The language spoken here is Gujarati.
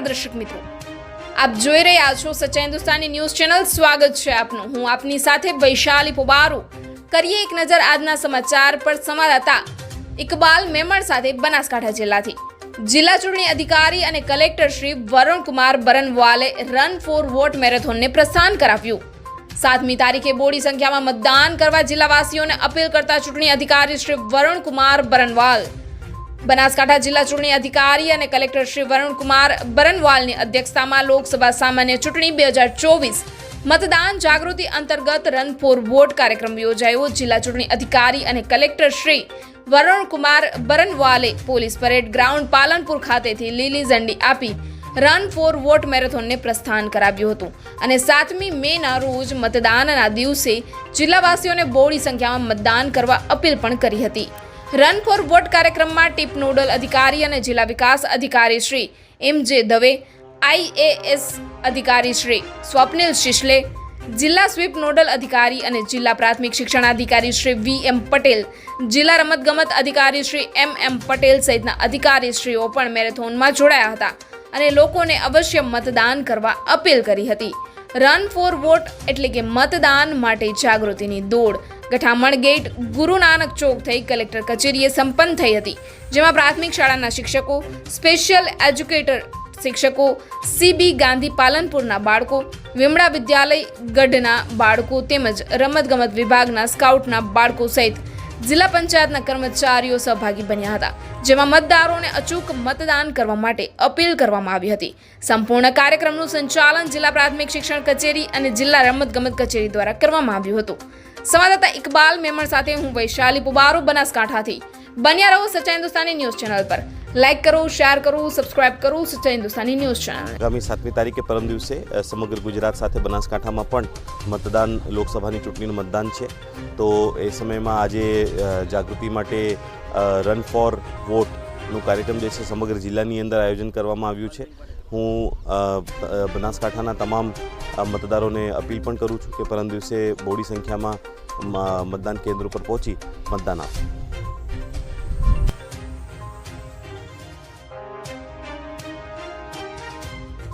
દર્શક મિત્રો. આપ જોઈ રહ્યા છો સચ્ચા હિન્દુસ્તાની ન્યૂઝ ચેનલ. સ્વાગત છે આપનું. હું આપની સાથે વૈશાલી પોબારુ. કરીએ એક નજર આજના સમાચાર પર સંવાદદાતા ઇકબાલ મેમણ સાથે બનાસકાંઠા જિલ્લાથી. જિલ્લા ચૂંટણી અધિકારી અને કલેક્ટર શ્રી વરુણકુમાર બરનવાલે રન ફોર વોટ મેરેથોનને પ્રસ્થાન કરાવ્યું. સાતમી તારીખે બોડી સંખ્યામાં મતદાન કરવા જિલ્લાવાસીઓને અપીલ કરતા ચૂંટણી અધિકારી શ્રી વરુણકુમાર બરનવાલ. બનાસકાંઠા જિલ્લા ચૂંટણી અધિકારી અને કલેક્ટર શ્રી વરુણકુમાર બરનવાલની અધ્યક્ષતામાં લોકસભા સામાન્ય ચૂંટણી બે હજાર ચોવીસ મતદાન જાગૃતિ અંતર્ગત રન ફોર વોટ કાર્યક્રમ યોજાયો. જિલ્લા ચૂંટણી અધિકારી અને collector Shri Varunkumar police parade ground ground Palanpur ખાતેથી લીલી ઝંડી આપી રન ફોર વોટ મેરેથોનને પ્રસ્થાન કરાવ્યું હતું અને સાતમી મેના રોજ મતદાનના દિવસે જિલ્લાવાસીઓને બહોળી સંખ્યામાં મતદાન કરવા અપીલ પણ કરી હતી. રન ફોર વોટ કાર્યક્રમમાં ટીપ નોડલ અધિકારી અને જિલ્લા વિકાસ અધિકારી શ્રી એમ જે દવે આઈએએસ અધિકારી શ્રી સ્વપ્નિલ શિશલે, જિલ્લા સ્વીપ નોડલ અધિકારી અને જિલ્લા પ્રાથમિક શિક્ષણાધિકારી શ્રી વી એમ પટેલ, જિલ્લા રમતગમત અધિકારી શ્રી એમ એમ પટેલ સહિતના અધિકારીશ્રીઓ પણ મેરેથોનમાં જોડાયા હતા અને લોકોને અવશ્ય મતદાન કરવા અપીલ કરી હતી. રન ફોર વોટ એટલે કે મતદાન માટે જાગૃતિની દોડ. ગઠામણ ગેટ, ગુરુ નાનક ચોક થઈ કલેક્ટર કચેરીએ સંપન્ન થઈ હતી, જેમાં પ્રાથમિક શાળાના શિક્ષકો, સ્પેશિયલ એજ્યુકેટર શિક્ષકો સીબી ગાંધી પાલનપુરના બાળકો, વિમળા વિદ્યાલય ગઢના બાળકો તેમજ રમતગમત વિભાગના સ્કાઉટના બાળકો સહિત જિલ્લા પંચાયતના કર્મચારીઓ સહભાગી બન્યા હતા, જેમાં મતદારોને અચૂક મતદાન કરવા માટે અપીલ કરવામાં આવી હતી. સંપૂર્ણ કાર્યક્રમનું સંચાલન જિલ્લા પ્રાથમિક શિક્ષણ કચેરી અને જિલ્લા રમતગમત કચેરી દ્વારા કરવામાં આવ્યું હતું. સંવાદદાતા ઇકબાલ મેમણ સાથે હું વૈશાલી પુબારો, બનાસકાંઠાથી. બન્યા રહો સચ્ચા હિન્દુસ્તાની ન્યૂઝ ચેનલ પર. લાઇક કરો શેર કરો સબસ્ક્રાઇબ કરો સચ્ચા હિન્દુસ્તાની ન્યૂઝ ચેનલ. આગામી સાતમી તારીખે પરમ દિવસે સમગ્ર ગુજરાત સાથે બનાસકાંઠામાં પણ મતદાન, લોકસભાની ચૂંટણીનું મતદાન છે. તો એ સમયમાં આજે જાગૃતિ માટે રન ફોર વોટનું કાર્યક્રમ જે છે સમગ્ર જિલ્લાની અંદર આયોજન કરવામાં આવ્યું છે. હું બનાસકાંઠાના તમામ મતદારોને અપીલ પણ કરું છું કે પરમ દિવસે બહોળી સંખ્યામાં મતદાન કેન્દ્રો પર પહોંચી મતદાન આપે.